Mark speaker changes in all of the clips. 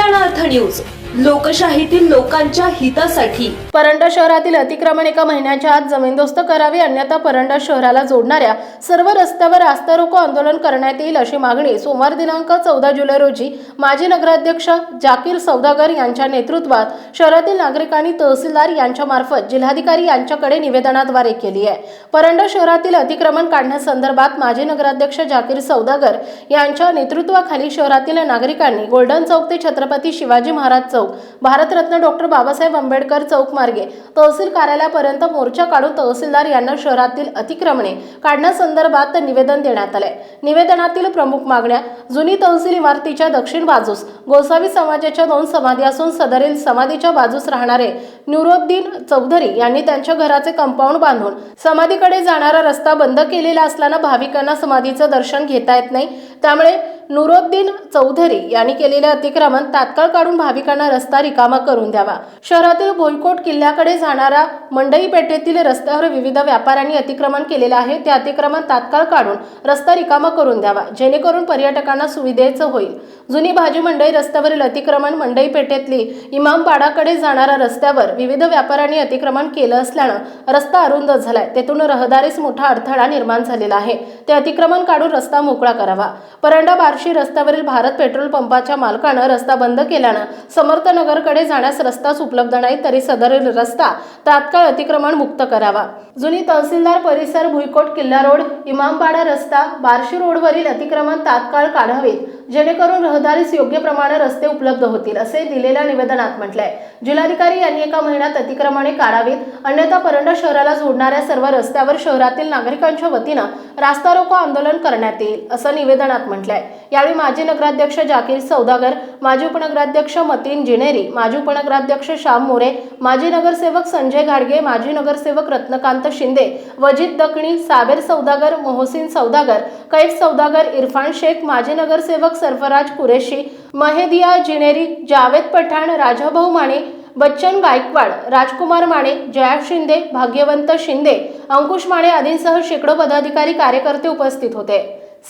Speaker 1: Alana Thanuzo. लोकशाहीतील लोकांच्या हितासाठी.
Speaker 2: परंडा शहरातील अतिक्रमण एका महिन्याच्या आत जमीनदोस्त करावी अन्यथा परंडा शहराला जोडणाऱ्या सर्व रस्त्यावर रास्ता रोको आंदोलन करण्यात येईल अशी मागणी सोमवार दिनांक चौदा जुलै रोजी माजी नगराध्यक्ष जाकीर सौदागर यांच्या नेतृत्वात शहरातील नागरिकांनी तहसीलदार यांच्यामार्फत जिल्हाधिकारी यांच्याकडे निवेदनाद्वारे केली आहे. परंडा शहरातील अतिक्रमण काढण्यासंदर्भात माजी नगराध्यक्ष जाकीर सौदागर यांच्या नेतृत्वाखाली शहरातील नागरिकांनी गोल्डन चौक ते छत्रपती शिवाजी महाराज चौक. भारतरत्न डॉक्टर बाबासाहेब आंबेडकर चौक मार्गे. तहसील कार्यालयापर्यंत मोर्चा काढून तहसीलदार यांना शहरातील अतिक्रमणे काढण्यासंदर्भात निवेदन देण्यात आले निवेदनातील प्रमुख मागण्या जुनी तहसील इमारतीच्या दक्षिण बाजूस गोसावी समाजाच्या दोन समाधी असून सदरील समाधीच्या बाजूस राहणारे न्युरोद्दीन चौधरी यांनी त्यांच्या घराचे कंपाऊंड बांधून समाधीकडे जाणारा रस्ता बंद केलेला असल्यानं भाविकांना समाधीचं दर्शन घेता येत नाही. त्यामुळे नुरुद्दीन चौधरी यांनी केलेले अतिक्रमण तात्काळ काढून भाविकांना रस्ता रिकामा करून द्यावा. शहरातील भोईकोट किल्ल्याकडे जाणारा मंडई पेठेतील रस्त्यावर विविध व्यापाऱ्यांनी अतिक्रमण केलेलं आहे. ते अतिक्रमण तात्काळ काढून रस्ता रिकामा करून द्यावा. जेणेकरून पर्यटकांना सुविधेचं होईल. जुनी भाजी मंडई रस्त्यावरील अतिक्रमण मंडई पेठेतली इमामबाडाकडे जाणाऱ्या रस्त्यावर विविध व्यापाऱ्यांनी अतिक्रमण केलं असल्यानं रस्ता अरुंद झालाय. तेथून रहदारीस मोठा अडथळा निर्माण झालेला आहे. ते अतिक्रमण काढून रस्ता मोकळा करावा. परंडा बार्शी रस्त्यावरील भारत पेट्रोल पंपाच्या मालकानं रस्ता बंद केल्यानं समर्थनगरकडे जाण्यास रस्ताच उपलब्ध नाही तरी सदरील रस्ता तात्काळ अतिक्रमण मुक्त करावा. जुनी तहसीलदार परिसर भुईकोट किल्ला रोड इमामपाडा रस्ता बार्शी रोडवरील अतिक्रमण तात्काळ काढावेत. जेणेकरून रहदारीस योग्य प्रमाणे रस्ते उपलब्ध होतील असे दिलेल्या निवेदनात म्हटलंय. जिल्हाधिकारी यांनी एका महिन्यात अतिक्रमणे काढावीत अन्यथा परंडा शहराला जोडणाऱ्या सर्व रस्त्यावर शहरातील नागरिकांच्या वतीनं रास्ता रोको आंदोलन करण्यात येईल असं निवेदनात म्हटलंय. यावेळी माजी नगराध्यक्ष जाकीर सौदागर माजी उपनगराध्यक्ष मतीन जिनेरी माजी उपनगराध्यक्ष श्याम मोरे माजी नगरसेवक संजय घाडगे माजी नगरसेवक रत्नकांत शिंदे वजित दकणी साबेर सौदागर मोहसिन सौदागर कैफ सौदागर इरफान शेख माजी नगरसेवक सरफराज कुरेशी महेदिया जिनेरी जावेद पठाण राजाभाऊ माने बच्चन गायकवाड राजकुमार माने जया शिंदे भाग्यवंत शिंदे अंकुश माने आदींसह शेकडो पदाधिकारी कार्यकर्ते उपस्थित होते.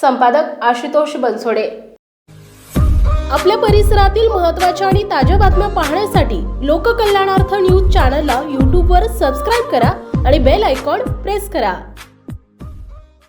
Speaker 2: संपादक आशुतोष बनसोडे. आपल्या परिसरातील महत्त्वाच्या आणि ताज्या बातम्या पाहण्यासाठी लोककल्याणार्थ न्यूज चॅनलला यूट्यूबवर सबस्क्राईब करा आणि बेल आयकॉन प्रेस करा.